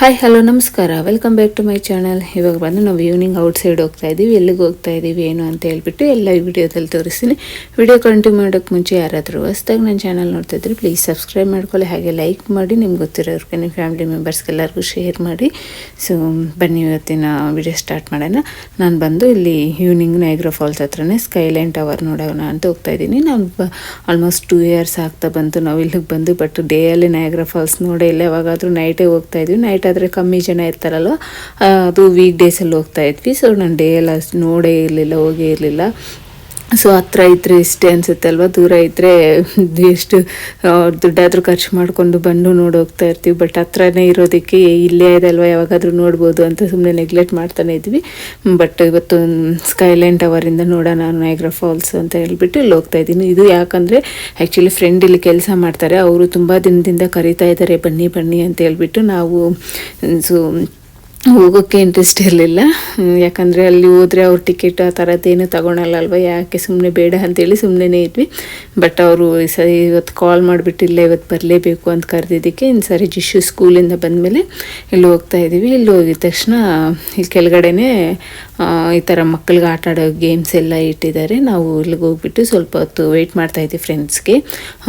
Hi hello ನಮಸ್ಕಾರ. Welcome back to my channel ಇವಾಗ ಬಂದು ನಾವು ಈವ್ನಿಂಗ್ ಔಟ್ ಸೈಡ್ ಹೋಗ್ತಾ ಇದ್ದೀವಿ ಎಲ್ಲಿಗೆ ಹೋಗ್ತಾ ಇದ್ದೀವಿ ಏನು ಅಂತ ಹೇಳ್ಬಿಟ್ಟು ಎಲ್ಲ ವಿಡಿಯೋದಲ್ಲಿ ತೋರಿಸ್ತೀನಿ. ವಿಡಿಯೋ ಕಂಟಿನ್ಯೂ ಮಾಡೋಕ್ಕೆ ಮುಂಚೆ ಯಾರಾದರೂ ಹೊಸ್ದಾಗಿ ನನ್ನ ಚಾನಲ್ ನೋಡ್ತಾ ಇದ್ರೆ ಪ್ಲೀಸ್ ಸಬ್ಸ್ಕ್ರೈಬ್ ಮಾಡ್ಕೊಳ್ಳಿ. ಹಾಗೆ ಲೈಕ್ ಮಾಡಿ, ನಿಮ್ಗೆ ಗೊತ್ತಿರೋರ್ಗೆ, ನಿಮ್ಮ ಫ್ಯಾಮಿಲಿ ಮೆಂಬರ್ಸ್ಗೆಲ್ಲರಿಗೂ ಶೇರ್ ಮಾಡಿ. ಸೊ ಬನ್ನಿ, ಇವತ್ತಿನ ವಿಡಿಯೋ ಸ್ಟಾರ್ಟ್ ಮಾಡೋಣ. ನಾನು ಬಂದು ಇಲ್ಲಿ ಈವ್ನಿಂಗ್ ನೈಗ್ರೋ ಫಾಲ್ಸ್ ಹತ್ರನೇ ಸ್ಕೈಲೈನ್ ಟವರ್ ನೋಡೋಣ ಅಂತ ಹೋಗ್ತಾ ಇದ್ದೀನಿ ನಾನು ಆಲ್ಮೋಸ್ಟ್ ಟೂ ಇಯರ್ಸ್ ಆಗ್ತಾ ಬಂತು. ನಾವು ಇಲ್ಲಿಗೆ ಬಂದು ಬಟ್ ಡೇ ಅಲ್ಲಿ ನೈಗ್ರಾ ಫಾಲ್ಸ್ ನೋಡೇ ಇಲ್ಲ. ಯಾವಾಗಾದರೂ ನೈಟೇ ಹೋಗ್ತಾ ಇದ್ವಿ. ನೈಟ್ ಆದರೆ ಕಮ್ಮಿ ಜನ ಇರ್ತಾರಲ್ವ ಅದು ವೀಕ್ ಡೇಸಲ್ಲಿ ಹೋಗ್ತಾ ಇದ್ವಿ. ಸೊ ನಾನು ಡೇ ಎಲ್ಲ ನೋಡೇ ಇರಲಿಲ್ಲ, ಹೋಗೇ ಇರಲಿಲ್ಲ. ಸೊ ಹತ್ರ ಇದ್ದರೆ ಇಷ್ಟೇ ಅನಿಸುತ್ತೆ ಅಲ್ವಾ ದೂರ ಇದ್ದರೆ ಎಷ್ಟು ದುಡ್ಡಾದರೂ ಖರ್ಚು ಮಾಡಿಕೊಂಡು ಬಂದು ನೋಡೋಗ್ತಾ ಇರ್ತೀವಿ. ಬಟ್ ಹತ್ರನೇ ಇರೋದಕ್ಕೆ ಇಲ್ಲೇ ಇದೆ ಅಲ್ವಾ ಯಾವಾಗಾದರೂ ನೋಡ್ಬೋದು ಅಂತ ಸುಮ್ಮನೆ ನೆಗ್ಲೆಕ್ಟ್ ಮಾಡ್ತಾನೆ ಇದ್ವಿ. ಬಟ್ ಇವತ್ತು ಸ್ಕೈಲೈನ್ ಟವರಿಂದ ನೋಡೋಣ ನಾಯಗ್ರ ಫಾಲ್ಸ್ ಅಂತ ಹೇಳ್ಬಿಟ್ಟು ಇಲ್ಲಿ ಹೋಗ್ತಾ ಇದ್ದೀನಿ. ಇದು ಯಾಕಂದರೆ ಆ್ಯಕ್ಚುಲಿ ಫ್ರೆಂಡ್ ಇಲ್ಲಿ ಕೆಲಸ ಮಾಡ್ತಾರೆ. ಅವರು ತುಂಬ ದಿನದಿಂದ ಕರೀತಾ ಇದ್ದಾರೆ. ಬನ್ನಿ ಬನ್ನಿ ಅಂತ ಹೇಳ್ಬಿಟ್ಟು ನಾವು ಸೊ ಹೋಗೋಕ್ಕೆ ಇಂಟ್ರೆಸ್ಟ್ ಇರಲಿಲ್ಲ. ಯಾಕಂದರೆ ಅಲ್ಲಿ ಹೋದರೆ ಅವ್ರ ಟಿಕೆಟ್ ಆ ಥರದ್ದೇನು ತಗೊಳಲ್ಲ ಅಲ್ವಾ ಯಾಕೆ ಸುಮ್ಮನೆ ಬೇಡ ಅಂತೇಳಿ ಸುಮ್ಮನೆ ಇದ್ವಿ. ಬಟ್ ಅವರು ಸರಿ ಇವತ್ತು ಕಾಲ್ ಮಾಡಿಬಿಟ್ಟು ಇಲ್ಲೇ ಇವತ್ತು ಬರಲೇಬೇಕು ಅಂತ ಕರೆದಿದ್ದಕ್ಕೆ ಇನ್ನು ಸರಿ ಜಿಶು ಸ್ಕೂಲಿಂದ ಬಂದಮೇಲೆ ಇಲ್ಲಿ ಹೋಗ್ತಾ ಇದ್ದೀವಿ. ಇಲ್ಲಿ ಹೋಗಿದ ತಕ್ಷಣ ಇಲ್ಲಿ ಕೆಳಗಡೆನೇ ಈ ಥರ ಮಕ್ಕಳಿಗೆ ಆಟ ಆಡೋ ಗೇಮ್ಸ್ ಎಲ್ಲ ಇಟ್ಟಿದ್ದಾರೆ. ನಾವು ಇಲ್ಲಿಗೆ ಹೋಗ್ಬಿಟ್ಟು ಸ್ವಲ್ಪ ಹೊತ್ತು ವೆಯ್ಟ್ ಮಾಡ್ತಾಯಿದ್ವಿ ಫ್ರೆಂಡ್ಸ್ಗೆ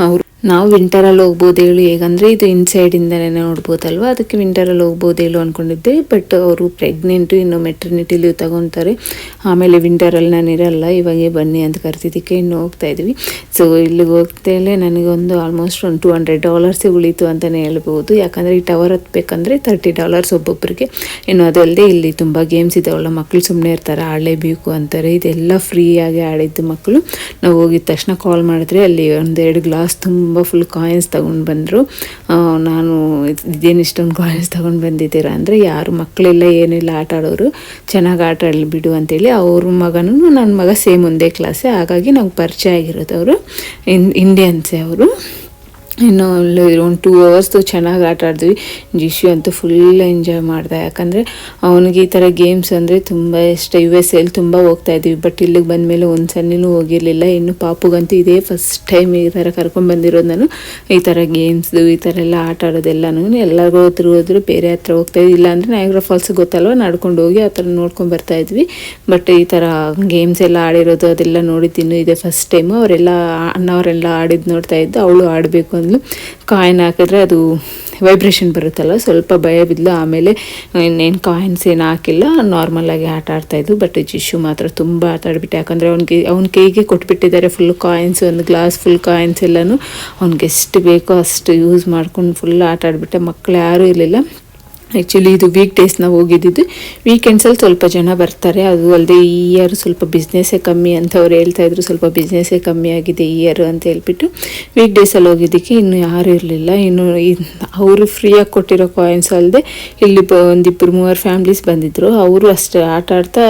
ಅವರು ನಾವು ವಿಂಟರಲ್ಲಿ ಹೋಗ್ಬೋದು ಹೇಳು. ಹೇಗಂದರೆ ಇದು ಇನ್ಸೈಡಿಂದನೇ ನೋಡ್ಬೋದಲ್ವ? ಅದಕ್ಕೆ ವಿಂಟರಲ್ಲಿ ಹೋಗ್ಬೋದು ಹೇಳು ಅಂದ್ಕೊಂಡಿದ್ದೆ ಬಟ್ ಅವರು ಪ್ರೆಗ್ನೆಂಟು ಇನ್ನು ಮೆಟರ್ನಿಟಿ ಲೀವ್ ತಗೊತಾರೆ. ಆಮೇಲೆ ವಿಂಟರಲ್ಲಿ ನಾನು ಇರಲ್ಲ. ಇವಾಗೆ ಬನ್ನಿ ಅಂತ ಕರ್ತಿದ್ದಕ್ಕೆ ಇನ್ನು ಹೋಗ್ತಾ ಇದ್ವಿ. ಸೊ ಇಲ್ಲಿಗೆ ಹೋಗ್ತೇಲೆ ನನಗೊಂದು ಆಲ್ಮೋಸ್ಟ್ ಒಂದು ಟೂ ಹಂಡ್ರೆಡ್ ಡಾಲರ್ಸೇ ಉಳೀತು ಅಂತಲೇ ಹೇಳ್ಬೋದು. ಯಾಕಂದರೆ ಈ ಟವರ್ ಹತ್ಬೇಕಂದ್ರೆ ತರ್ಟಿ ಡಾಲರ್ಸ್ ಒಬ್ಬೊಬ್ಬರಿಗೆ ಇನ್ನು ಅದಲ್ಲದೆ ಇಲ್ಲಿ ತುಂಬ ಗೇಮ್ಸ್ ಇದಾವಲ್ಲ. ಮಕ್ಕಳು ಸುಮ್ಮನೆ ಇರ್ತಾರೆ. ಆಡಲೇಬೇಕು ಅಂತಾರೆ. ಇದೆಲ್ಲ ಫ್ರೀಯಾಗಿ ಆಡಿದ್ದು ಮಕ್ಕಳು. ನಾವು ಹೋಗಿದ ತಕ್ಷಣ ಕಾಲ್ ಮಾಡಿದ್ರೆ ಅಲ್ಲಿ ಒಂದೆರಡು ಗ್ಲಾಸ್ ತುಂಬ ಫುಲ್ ಕಾಯಿನ್ಸ್ ತಗೊಂಡು ಬಂದರು. ನಾನು ಇದ್- ಇದೇನು ಇಷ್ಟೊಂದು ಕಾಯಿನ್ಸ್ ತಗೊಂಡು ಬಂದಿದ್ದೀರಾ ಅಂದರೆ ಯಾರು ಮಕ್ಕಳೆಲ್ಲ ಏನಿಲ್ಲ, ಆಟ ಆಡೋರು ಚೆನ್ನಾಗಿ ಆಟ ಆಡಲಿ ಬಿಡು ಅಂತೇಳಿ ಅವ್ರ ಮಗನೂ ನನ್ನ ಮಗ ಸೇಮ್ ಒಂದೇ ಕ್ಲಾಸೇ ಹಾಗಾಗಿ ನಂಗೆ ಪರಿಚಯ ಆಗಿರೋದು ಅವರು, ಇನ್ ಇಂಡಿಯನ್ಸೇ ಅವರು. ಇನ್ನು ಒಂದು ಟೂ ಅವರ್ಸ್ದು ಚೆನ್ನಾಗಿ ಆಟ ಆಡಿದ್ವಿ. ಜಿಶು ಅಂತೂ ಫುಲ್ ಎಂಜಾಯ್ ಮಾಡ್ದೆ. ಯಾಕಂದರೆ ಅವನಿಗೆ ಈ ಥರ ಗೇಮ್ಸ್ ಅಂದರೆ ತುಂಬ ಇಷ್ಟ. ಯು ಎಸ್ ಎಲ್ಲಿ ತುಂಬ ಹೋಗ್ತಾ ಬಟ್ ಇಲ್ಲಿಗೆ ಬಂದಮೇಲೆ ಒಂದು ಸಣ್ಣನೂ ಹೋಗಿರಲಿಲ್ಲ. ಇನ್ನು ಪಾಪುಗಂತೂ ಇದೇ ಫಸ್ಟ್ ಟೈಮ್ ಈ ಥರ ಕರ್ಕೊಂಡ್ಬಂದಿರೋದು ನಾನು. ಈ ಥರ ಗೇಮ್ಸ್ದು ಈ ಥರ ಎಲ್ಲ ಆಟ ಆಡೋದೆಲ್ಲನೂ ಎಲ್ಲರಿಗೂ ಹತ್ರ ಹೋದ್ರು ಬೇರೆ ಹತ್ರ ಹೋಗ್ತಾ ಇಲ್ಲ ಅಂದರೆ ನಾಯಗ್ರ ಫಾಲ್ಸ್ ಗೊತ್ತಲ್ವ? ನಡ್ಕೊಂಡು ಹೋಗಿ ಆ ಥರ ನೋಡ್ಕೊಂಡು ಬರ್ತಾ ಇದ್ವಿ. ಬಟ್ ಈ ಥರ ಗೇಮ್ಸ್ ಎಲ್ಲ ಆಡಿರೋದು ಅದೆಲ್ಲ ನೋಡಿದ್ದು ಇದೆ ಫಸ್ಟ್ ಟೈಮು ಅವರೆಲ್ಲ, ಅಣ್ಣವರೆಲ್ಲ ಆಡಿದ್ದು ನೋಡ್ತಾ ಇದ್ದು ಅವಳು ಆಡಬೇಕು ಅಂದ್ಲು ಕಾಯಿನ್ ಹಾಕಿದ್ರೆ ಅದು ವೈಬ್ರೇಷನ್ ಬರುತ್ತಲ್ಲ, ಸ್ವಲ್ಪ ಭಯ ಬಿದ್ದಲು ಆಮೇಲೆ ಇನ್ನೇನು ಕಾಯಿನ್ಸ್ ಏನು ಹಾಕಿಲ್ಲ ನಾರ್ಮಲಾಗಿ ಆಟ ಆಡ್ತಾಯಿದ್ದು ಬಟ್ ಜಿಶು ಮಾತ್ರ ತುಂಬ ಆಟ ಆಡ್ಬಿಟ್ಟು ಯಾಕಂದರೆ ಅವ್ನಿಗೆ, ಅವ್ನ ಕೈಗೆ ಕೊಟ್ಬಿಟ್ಟಿದ್ದಾರೆ ಫುಲ್ ಕಾಯಿನ್ಸ್ ಒಂದು ಗ್ಲಾಸ್ ಫುಲ್ ಕಾಯಿನ್ಸ್ ಎಲ್ಲನೂ. ಅವ್ನಿಗೆ ಎಷ್ಟು ಬೇಕೋ ಅಷ್ಟು ಯೂಸ್ ಮಾಡ್ಕೊಂಡು ಫುಲ್ ಆಟ ಆಡ್ಬಿಟ್ಟೆ. ಮಕ್ಕಳು ಯಾರೂ ಇರಲಿಲ್ಲ. ಆ್ಯಕ್ಚುಲಿ ಇದು ವೀಕ್ ಡೇಸ್ ಹೋಗಿದ್ದಿದ್ದು. ವೀಕೆಂಡ್ಸಲ್ಲಿ ಸ್ವಲ್ಪ ಜನ ಬರ್ತಾರೆ. ಅದು ಅಲ್ಲದೆ ಈ ಇಯರ್ ಸ್ವಲ್ಪ ಬಿಸ್ನೆಸ್ಸೇ ಕಮ್ಮಿ ಅಂತ ಅವ್ರು ಹೇಳ್ತಾ ಇದ್ರು. ಸ್ವಲ್ಪ ಬಿಸ್ನೆಸ್ಸೇ ಕಮ್ಮಿ ಆಗಿದೆ ಈ ಇಯರ್ ಅಂತ ಹೇಳ್ಬಿಟ್ಟು ವೀಕ್ ಡೇಸಲ್ಲಿ ಹೋಗಿದ್ದಕ್ಕೆ ಇನ್ನು ಯಾರು ಇರಲಿಲ್ಲ. ಇನ್ನು ಅವರು ಫ್ರೀಯಾಗಿ ಕೊಟ್ಟಿರೋ ಕಾಯಿನ್ಸ್ ಅಲ್ಲದೆ ಇಲ್ಲಿ ಬ ಒಂದಿಬ್ಬರು ಮೂವರು ಫ್ಯಾಮ್ಲೀಸ್ ಬಂದಿದ್ದರು ಅವರು ಅಷ್ಟೇ ಆಟ ಆಡ್ತಾ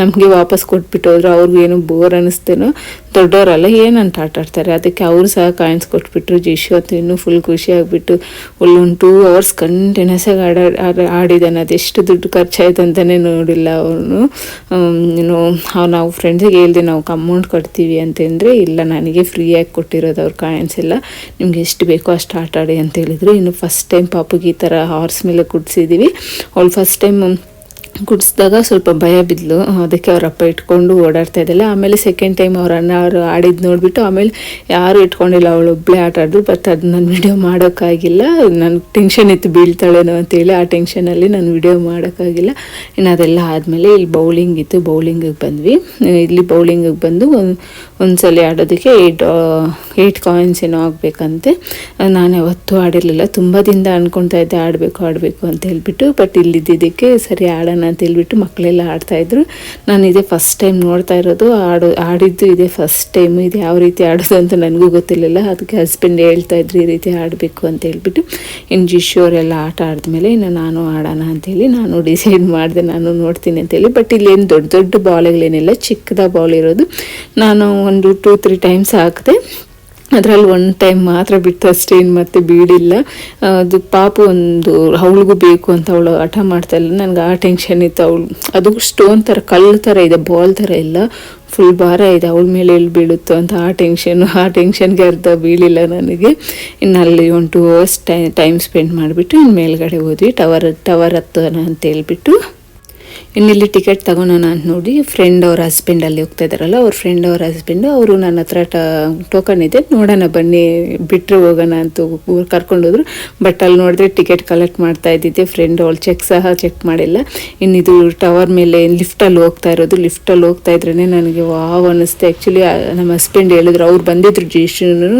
ನಮಗೆ ವಾಪಸ್ ಕೊಟ್ಬಿಟ್ಟು ಹೋದ್ರು. ಅವ್ರಿಗೇನು ಬೋರ್ ಅನ್ನಿಸ್ತೇನೋ ದೊಡ್ಡವರಲ್ಲ ಏನಂತ ಆಟ ಆಡ್ತಾರೆ? ಅದಕ್ಕೆ ಅವರು ಸಹ ಕಾಯಿನ್ಸ್ ಕೊಟ್ಬಿಟ್ರು. ಜಿಶು ಅಂತ ಇನ್ನೂ ಫುಲ್ ಖುಷಿ ಆಗಿಬಿಟ್ಟು ಒಂದು ಟೂ ಅವರ್ಸ್ ಕಂಟಿನ್ಯೂಸ್ ಆಗಿ ಆಡ, ಆಡ- ಆಡಿದ್ದಾನೆ ಅದೆಷ್ಟು ದುಡ್ಡು ಖರ್ಚಾಯ್ತು ಅಂತಲೇ ನೋಡಿಲ್ಲ ಅವನು. ಏನು ನಾವು ಫ್ರೆಂಡ್ಸಿಗೆ ಹೇಳಿದೆ, ನಾವು ಅಮೌಂಟ್ ಕಟ್ತೀವಿ ಅಂತಂದರೆ, ಇಲ್ಲ, ನನಗೆ ಫ್ರೀಯಾಗಿ ಕೊಟ್ಟಿರೋದು ಅವ್ರ ಕಾಯಿನ್ಸ್ ಎಲ್ಲ. ನಿಮ್ಗೆ ಎಷ್ಟು ಬೇಕೋ ಅಷ್ಟು ಆಟ ಆಡಿ ಅಂತ ಹೇಳಿದರು. ಇನ್ನು ಫಸ್ಟ್ ಟೈಮ್ ಪಾಪುಗೆ ಈ ಥರ ಹಾರ್ಸ್ ಮೇಲೆ ಕುಡಿಸಿದ್ದೀವಿ ಅವಳು ಫಸ್ಟ್ ಟೈಮ್ ಕುಡಿಸಿದಾಗ ಸ್ವಲ್ಪ ಭಯ ಬಿದ್ಲು. ಅದಕ್ಕೆ ಅವ್ರ ಅಪ್ಪ ಇಟ್ಕೊಂಡು ಓಡಾಡ್ತಾ ಇದ್ದಲ್ಲ. ಆಮೇಲೆ ಸೆಕೆಂಡ್ ಟೈಮ್ ಅವ್ರ ಅಣ್ಣ ಅವರು ಆಡಿದ್ದು ನೋಡಿಬಿಟ್ಟು ಆಮೇಲೆ ಯಾರು ಇಟ್ಕೊಂಡಿಲ್ಲ ಅವಳು. ಒಬ್ಬಳೇ ಆಟ ಆಡಿದ್ರು ಬಟ್ ಅದು ನಾನು ವಿಡಿಯೋ ಮಾಡೋಕ್ಕಾಗಿಲ್ಲ. ನನ್ನ ಟೆನ್ಷನ್ ಇತ್ತು ಬೀಳ್ತಾಳೇನೋ ಅಂತೇಳಿ ಆ ಟೆನ್ಷನಲ್ಲಿ ನಾನು ವಿಡಿಯೋ ಮಾಡೋಕ್ಕಾಗಿಲ್ಲ. ಇನ್ನು ಅದೆಲ್ಲ ಆದಮೇಲೆ ಇಲ್ಲಿ ಬೌಲಿಂಗ್ ಇತ್ತು. ಬೌಲಿಂಗಿಗೆ ಬಂದ್ವಿ. ಇಲ್ಲಿ ಬೌಲಿಂಗಿಗೆ ಬಂದು ಒಂದು, ಒಂದ್ಸಲ ಆಡೋದಕ್ಕೆ ಏಯ್ಟ್ ಏಯ್ಟ್ ಕಾಯಿನ್ಸ್ ಏನೋ ಆಗಬೇಕಂತೆ. ನಾನು ಯಾವತ್ತೂ ಆಡಿರಲಿಲ್ಲ. ತುಂಬ ದಿನದ ಅಂದ್ಕೊಳ್ತಾ ಇದ್ದೆ, ಆಡಬೇಕು ಆಡಬೇಕು ಅಂತ ಹೇಳಿಬಿಟ್ಟು ಬಟ್ ಇಲ್ಲಿದ್ದಿದ್ದಕ್ಕೆ ಸರಿ ಆಡೋಣ ಅಂತ ಹೇಳ್ಬಿಟ್ಟು ಮಕ್ಕಳೆಲ್ಲ ಆಡ್ತಾಯಿದ್ರು ನಾನು ಇದೇ ಫಸ್ಟ್ ಟೈಮ್ ನೋಡ್ತಾ ಇರೋದು. ಆಡು, ಆಡಿದ್ದು ಇದೇ ಫಸ್ಟ್ ಟೈಮು ಇದು ಯಾವ ರೀತಿ ಆಡೋದು ಅಂತ ನನಗೂ ಗೊತ್ತಿರಲಿಲ್ಲ. ಅದಕ್ಕೆ ಹಸ್ಬೆಂಡ್ ಹೇಳ್ತಾ ಇದ್ರು, ಈ ರೀತಿ ಆಡಬೇಕು ಅಂತ ಹೇಳ್ಬಿಟ್ಟು ಇನ್ನು ಜಿಶು ಅವರೆಲ್ಲ ಆಟ ಆಡಿದ್ಮೇಲೆ ಇನ್ನು ನಾನು ಆಡೋಣ ಅಂತೇಳಿ ನಾನು ಡಿಸೈಡ್ ಮಾಡಿದೆ. ನಾನು ನೋಡ್ತೀನಿ ಅಂತೇಳಿ ಬಟ್ ಇಲ್ಲೇನು ದೊಡ್ಡ ದೊಡ್ಡ ಬಾಲ್ಗಳೇನಿಲ್ಲ ಚಿಕ್ಕದ ಬಾಲ್ ಇರೋದು. ನಾನು ಒಂದು ಟೂ ತ್ರೀ ಟೈಮ್ಸ್ ಹಾಕಿದೆ. ಅದರಲ್ಲಿ ಒನ್ ಟೈಮ್ ಮಾತ್ರ ಬಿಟ್ಟು ಅಷ್ಟೇ, ಇನ್ನು ಮತ್ತೆ ಬೀಡಿಲ್ಲ ಅದು ಪಾಪು ಒಂದು ಅವಳಿಗೂ ಬೇಕು ಅಂತ ಅವಳು ಹಠ ಮಾಡ್ತಾ ಇಲ್ಲ. ನನಗೆ ಆ ಟೆನ್ಷನ್ ಇತ್ತು. ಅವಳು, ಅದು ಸ್ಟೋನ್ ಥರ ಕಲ್ಲು ಥರ ಇದೆ ಬಾಲ್ ಥರ ಇಲ್ಲ. ಫುಲ್ ಭಾರ ಇದೆ, ಅವಳ ಮೇಲೆ ಎಲ್ಲಿ ಬೀಳುತ್ತೋ ಅಂತ ಆ ಟೆನ್ಷನ್ನು ಆ ಟೆನ್ಷನ್ಗೆ ಅರ್ಧ ಬೀಳಿಲ್ಲ ನನಗೆ. ಇನ್ನು ಅಲ್ಲಿ ಒಂದು ಟೂ ಅವರ್ಸ್ ಟೈಮ್ ಸ್ಪೆಂಡ್ ಮಾಡಿಬಿಟ್ಟು ಇನ್ನು ಮೇಲ್ಗಡೆ ಹೋದ್ವಿ, ಟವರ್ ಟವರ್ ಹತ್ತೋಣ ಅಂತ ಹೇಳ್ಬಿಟ್ಟು. ಇನ್ನಿಲ್ಲಿ ಟಿಕೆಟ್ ತಗೊಳೋಣ ಅಂತ ನೋಡಿ ಫ್ರೆಂಡ್ ಅವ್ರ ಹಸ್ಬೆಂಡ್ ಅಲ್ಲಿ ಹೋಗ್ತಾ ಇದ್ದಾರಲ್ಲ ಅವ್ರ ಫ್ರೆಂಡ್ ಅವ್ರ ಹಸ್ಬೆಂಡ್ ಅವರು ನನ್ನ ಹತ್ರ ಟೋಕನ್ ಇದೆ, ನೋಡೋಣ ಬನ್ನಿ ಬಿಟ್ಟರೆ ಹೋಗೋಣ ಅಂತ ಕರ್ಕೊಂಡು ಹೋದ್ರು. ಬಟ್ ಅಲ್ಲಿ ನೋಡಿದ್ರೆ ಟಿಕೆಟ್ ಕಲೆಕ್ಟ್ ಮಾಡ್ತಾ ಇದ್ದಿದ್ದೆ ಫ್ರೆಂಡ್ ಅವ್ಳು ಚೆಕ್ ಸಹ ಚೆಕ್ ಮಾಡಿಲ್ಲ. ಇನ್ನಿದು ಟವರ್ ಮೇಲೆ ಲಿಫ್ಟಲ್ಲಿ ಹೋಗ್ತಾ ಇರೋದು ಲಿಫ್ಟಲ್ಲಿ ಹೋಗ್ತಾ ಇದ್ರೇ ನನಗೆ ವಾವ್ ಅನ್ನಿಸ್ತೆ. ಆ್ಯಕ್ಚುಲಿ ನಮ್ಮ ಹಸ್ಬೆಂಡ್ ಹೇಳಿದ್ರು, ಅವ್ರು ಬಂದಿದ್ರು ಜಿಶುನು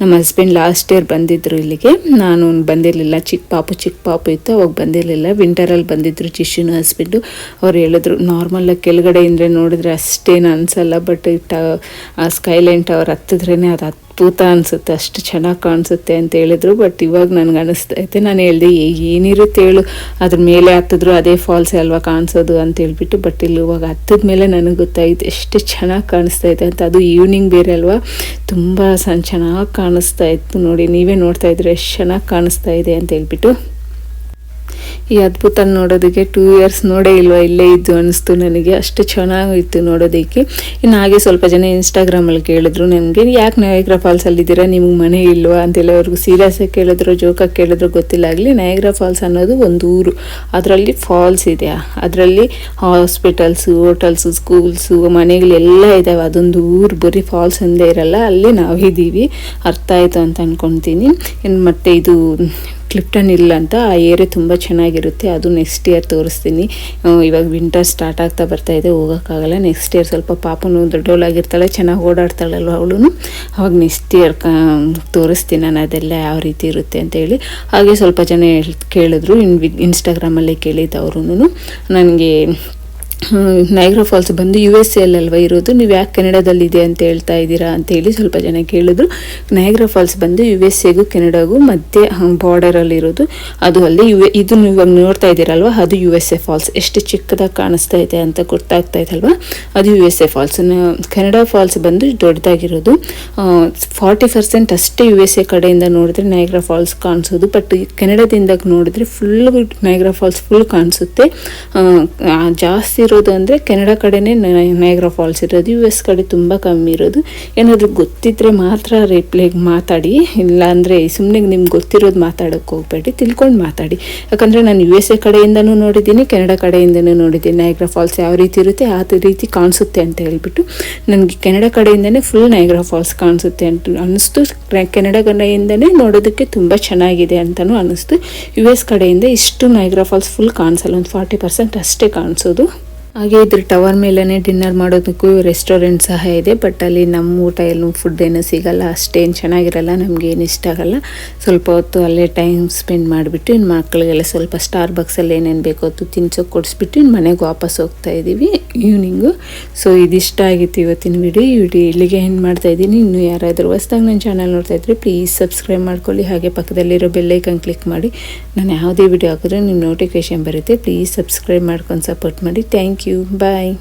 ನಮ್ಮ ಹಸ್ಬೆಂಡ್ ಲಾಸ್ಟ್ ಇಯರ್ ಬಂದಿದ್ರು ಇಲ್ಲಿಗೆ. ನಾನು ಬಂದಿರಲಿಲ್ಲ, ಚಿಕ್ಕ ಪಾಪು ಚಿಕ್ಕ ಪಾಪು ಇತ್ತು, ಅವಾಗ ಬಂದಿರಲಿಲ್ಲ. ವಿಂಟರಲ್ಲಿ ಬಂದಿದ್ರು ಜಿಶುನು ಹಸ್ಬೆಂಡು ಅವ್ರು ಹೇಳಿದ್ರು ನಾರ್ಮಲ್ಲಾಗಿ ಕೆಳಗಡೆ ಇಂದ್ರೆ ನೋಡಿದ್ರೆ ಅಷ್ಟೇನು ಅನ್ಸಲ್ಲ ಬಟ್ ಟ ಆ ಸ್ಕೈಲೈನ್ ಟವರ್ ಹತ್ತಿದ್ರೇ ಅದು ಅದ್ಭುತ ಅನಿಸುತ್ತೆ, ಅಷ್ಟು ಚೆನ್ನಾಗಿ ಕಾಣಿಸುತ್ತೆ ಅಂತ ಹೇಳಿದ್ರು ಬಟ್ ಇವಾಗ ನನಗೆ ಅನಿಸ್ತೈತೆ ನಾನು ಹೇಳಿದೆ ಏನಿರುತ್ತೆ ಹೇಳು, ಅದ್ರ ಮೇಲೆ ಹತ್ತಿದ್ರು ಅದೇ ಫಾಲ್ಸ್ ಅಲ್ವಾ ಕಾಣಿಸೋದು ಅಂತ ಹೇಳ್ಬಿಟ್ಟು ಬಟ್ ಇಲ್ಲಿ ಇವಾಗ ಹತ್ತದ ಮೇಲೆ ನನಗೆ ಗೊತ್ತಾಯ್ತು, ಎಷ್ಟು ಚೆನ್ನಾಗಿ ಕಾಣಿಸ್ತಾ ಇದೆ ಅಂತ, ಅದು ಈವ್ನಿಂಗ್ ಬೇರೆ ಅಲ್ವಾ, ತುಂಬ ಸಣ್ಣ ಚೆನ್ನಾಗಿ ಕಾಣಿಸ್ತಾ ಇತ್ತು ನೋಡಿ, ನೀವೇ ನೋಡ್ತಾ ಇದ್ರೆ ಎಷ್ಟು ಚೆನ್ನಾಗಿ ಕಾಣಿಸ್ತಾ ಇದೆ ಅಂತ ಹೇಳ್ಬಿಟ್ಟು ಈ ಅದ್ಭುತ ನೋಡೋದಕ್ಕೆ ಟೂ ಇಯರ್ಸ್ ನೋಡೇ ಇಲ್ವಾ? ಇಲ್ಲೇ ಇದ್ದು ಅನಿಸ್ತು ನನಗೆ. ಅಷ್ಟು ಚೆನ್ನಾಗಿತ್ತು ನೋಡೋದಕ್ಕೆ. ಇನ್ನು ಹಾಗೆ ಸ್ವಲ್ಪ ಜನ ಇನ್ಸ್ಟಾಗ್ರಾಮಲ್ಲಿ ಕೇಳಿದ್ರು ನನಗೆ. ಯಾಕೆ ನಯಗ್ರಾ ಫಾಲ್ಸಲ್ಲಿ ಇದ್ದೀರಾ? ನಿಮ್ಗೆ ಮನೆ ಇಲ್ವಾ? ಅಂತೆಲ್ಲ ಅವ್ರಿಗೂ ಸೀರಿಯಸ್ಸಾಗಿ ಕೇಳಿದ್ರು ಜೋಕಾಗಿ ಕೇಳಿದ್ರು, ಗೊತ್ತಿಲ್ಲ. ಆಗಲಿ ನಯಗ್ರಾ ಫಾಲ್ಸ್ ಅನ್ನೋದು ಒಂದು ಊರು. ಅದರಲ್ಲಿ ಫಾಲ್ಸ್ ಇದೆ. ಅದರಲ್ಲಿ ಹಾಸ್ಪಿಟಲ್ಸು ಹೋಟೆಲ್ಸು ಸ್ಕೂಲ್ಸು ಮನೆಗಳೆಲ್ಲ ಇದ್ದಾವೆ ಅದೊಂದು ಊರು. ಬರೀ ಫಾಲ್ಸ್ ಒಂದೇ ಇರಲ್ಲ. ಅಲ್ಲಿ ನಾವಿದ್ದೀವಿ. ಅರ್ಥ ಆಯಿತು ಅಂತ ಅಂದ್ಕೊತೀನಿ ಇನ್ನು ಮತ್ತೆ ಇದು ಕ್ಲಿಪ್ಟನ್ ಇಲ್ಲ ಅಂತ ಆ ಏರಿಯಾ ತುಂಬ ಚೆನ್ನಾಗಿರುತ್ತೆ. ಅದು ನೆಕ್ಸ್ಟ್ ಇಯರ್ ತೋರಿಸ್ತೀನಿ. ಇವಾಗ ವಿಂಟರ್ ಸ್ಟಾರ್ಟ್ ಆಗ್ತಾ ಬರ್ತಾ ಇದೆ, ಹೋಗೋಕ್ಕಾಗಲ್ಲ. ನೆಕ್ಸ್ಟ್ ಇಯರ್ ಸ್ವಲ್ಪ ಪಾಪನು ದೊಡ್ಡವಳಾಗಿರ್ತಾಳೆ, ಚೆನ್ನಾಗಿ ಓಡಾಡ್ತಾಳಲ್ವ ಅವಳು ಅವಾಗ ನೆಕ್ಸ್ಟ್ ಇಯರ್ ತೋರಿಸ್ತೀನಿ ನಾನು ಅದೆಲ್ಲ ಯಾವ ರೀತಿ ಇರುತ್ತೆ ಅಂತ ಹೇಳಿ. ಹಾಗೆ ಸ್ವಲ್ಪ ಜನ ಕೇಳಿದ್ರು. ಇನ್ ಇನ್ಸ್ಟಾಗ್ರಾಮಲ್ಲಿ ಕೇಳಿದ್ದವರು ನನಗೆ ನೈಗ್ರಾ ಫಾಲ್ಸ್ ಬಂದು ಯು ಎಸ್ ಅಲ್ವಾ ಇರೋದು? ನೀವು ಯಾಕೆ ಕೆನಡಾದಲ್ಲಿದೆ ಅಂತ ಹೇಳ್ತಾ ಇದ್ದೀರಾ ಅಂತ ಹೇಳಿ ಸ್ವಲ್ಪ ಜನ ಕೇಳಿದ್ರು. ನೈಗ್ರಾ ಫಾಲ್ಸ್ ಬಂದು ಯು ಎಸ್ ಎಗೂ ಕೆನಡಾಗೂ ಮಧ್ಯೆ ಬಾರ್ಡರಲ್ಲಿ ಇರೋದು. ಅದು ಅಲ್ಲಿ ಯು ಇದು ನೀವು ನೋಡ್ತಾ ಇದ್ದೀರಲ್ವ? ಅದು ಯು ಎಸ್ ಎ ಫಾಲ್ಸ್ ಎಷ್ಟು ಚಿಕ್ಕದಾಗಿ ಕಾಣಿಸ್ತಾ ಇದೆ ಅಂತ ಗೊತ್ತಾಗ್ತಾ ಇದಲ್ವಾ? ಅದು U S A falls Canada falls ಬಂದು ದೊಡ್ಡದಾಗಿರೋದು. ಫಾರ್ಟಿ ಪರ್ಸೆಂಟ್ ಅಷ್ಟೇ ಯು ಎಸ್ ಎ ಕಡೆಯಿಂದ ನೋಡಿದ್ರೆ ನೈಗ್ರಾ ಫಾಲ್ಸ್ ಕಾಣಿಸೋದು. ಬಟ್ ಕೆನಡಾದಿಂದ ನೋಡಿದ್ರೆ ಫುಲ್ ನೈಗ್ರಾ ಫಾಲ್ಸ್ ಫುಲ್ ಕಾಣಿಸುತ್ತೆ. ಜಾಸ್ತಿ ಇರೋದು ಅಂದರೆ ಕೆನಡಾ ಕಡೆನೇ ನಯಾಗ್ರ ಫಾಲ್ಸ್ ಇರೋದು, ಯು ಎಸ್ ಕಡೆ ತುಂಬ ಕಮ್ಮಿ ಇರೋದು. ಏನಾದರೂ ಗೊತ್ತಿದ್ದರೆ ಮಾತ್ರ ರಿಪ್ಲೈಗೆ ಮಾತಾಡಿ ಇಲ್ಲ ಅಂದರೆ ಸುಮ್ಮನೆ ನಿಮ್ಗೆ ಗೊತ್ತಿರೋದು ಮಾತಾಡೋಕ್ಕೆ ಹೋಗಬೇಡಿ, ತಿಳ್ಕೊಂಡು ಮಾತಾಡಿ. ಯಾಕಂದರೆ ನಾನು ಯು ಎಸ್ ಎ ಕಡೆಯಿಂದನೂ ನೋಡಿದ್ದೀನಿ, ಕೆನಡಾ ಕಡೆಯಿಂದನೂ ನೋಡಿದ್ದೀನಿ. ನಯಾಗ್ರಾ ಫಾಲ್ಸ್ ಯಾವ ರೀತಿ ಇರುತ್ತೆ, ಆ ರೀತಿ ಕಾಣಿಸುತ್ತೆ ಅಂತ ಹೇಳ್ಬಿಟ್ಟು. ನನಗೆ ಕೆನಡಾ ಕಡೆಯಿಂದನೇ ಫುಲ್ ನಯಾಗ್ರಾ ಫಾಲ್ಸ್ ಕಾಣಿಸುತ್ತೆ ಅಂತ ಅನ್ನಿಸ್ತು ಕೆನಡಾ ಕಡೆಯಿಂದನೇ ನೋಡೋದಕ್ಕೆ ತುಂಬ ಚೆನ್ನಾಗಿದೆ ಅಂತಲೂ ಅನ್ನಿಸ್ತು ಯು ಎಸ್ ಕಡೆಯಿಂದ ಇಷ್ಟು ನಯಾಗ್ರಾ ಫಾಲ್ಸ್ ಫುಲ್ ಕಾಣಿಸಲ್ಲ, ಒಂದು ಫಾರ್ಟಿ ಪರ್ಸೆಂಟ್ ಅಷ್ಟೇ ಕಾಣಿಸೋದು. ಹಾಗೆ ಇದ್ರ ಟವರ್ ಮೇಲೇ ಡಿನ್ನರ್ ಮಾಡೋದಕ್ಕೂ ರೆಸ್ಟೋರೆಂಟ್ ಸಹ ಇದೆ ಬಟ್ ಅಲ್ಲಿ ನಮ್ಮ ಊಟ ಎಲ್ಲೂ ಫುಡ್ ಏನೂ ಸಿಗಲ್ಲ, ಅಷ್ಟೇನು ಚೆನ್ನಾಗಿರಲ್ಲ ನಮ್ಗೆ ಏನು ಇಷ್ಟ ಆಗಲ್ಲ. ಸ್ವಲ್ಪ ಹೊತ್ತು ಅಲ್ಲೇ ಟೈಮ್ ಸ್ಪೆಂಡ್ ಮಾಡಿಬಿಟ್ಟು ಇನ್ನು ಮಕ್ಕಳಿಗೆಲ್ಲ ಸ್ವಲ್ಪ ಸ್ಟಾರ್ ಬಾಕ್ಸಲ್ಲಿ ಏನೇನು ಬೇಕೋ ಅದು ತಿನ್ಸೋಕೆ ಕೊಡಿಸ್ಬಿಟ್ಟು ಇನ್ನು ಮನೆಗೆ ವಾಪಸ್ ಹೋಗ್ತಾ ಇದ್ದೀವಿ ಈವ್ನಿಂಗು ಸೊ ಇದಿಷ್ಟ ಆಗಿತ್ತು ಇವತ್ತಿನ ವಿಡಿಯೋ ಈ ವಿಡಿಯೋ ಇಲ್ಲಿಗೆ ಏನು ಮಾಡ್ತಾ ಇದ್ದೀನಿ. ಇನ್ನು ಯಾರಾದರೂ ಹೊಸ್ದಾಗ ನನ್ನ ಚಾನಲ್ ನೋಡ್ತಾ ಇದ್ರೆ ಪ್ಲೀಸ್ ಸಬ್ಸ್ಕ್ರೈಬ್ ಮಾಡ್ಕೊಳ್ಳಿ. ಹಾಗೆ ಪಕ್ಕದಲ್ಲಿರೋ ಬೆಲ್ಲೈಕನ್ ಕ್ಲಿಕ್ ಮಾಡಿ. ನಾನು ಯಾವುದೇ ವಿಡಿಯೋ ಹಾಕಿದ್ರೆ ನಿಮ್ಮ ನೋಟಿಫಿಕೇಶನ್ ಬರುತ್ತೆ. ಪ್ಲೀಸ್ ಸಬ್ಸ್ಕ್ರೈಬ್ ಮಾಡ್ಕೊಂಡು ಸಪೋರ್ಟ್ ಮಾಡಿ. Thank you you. Bye.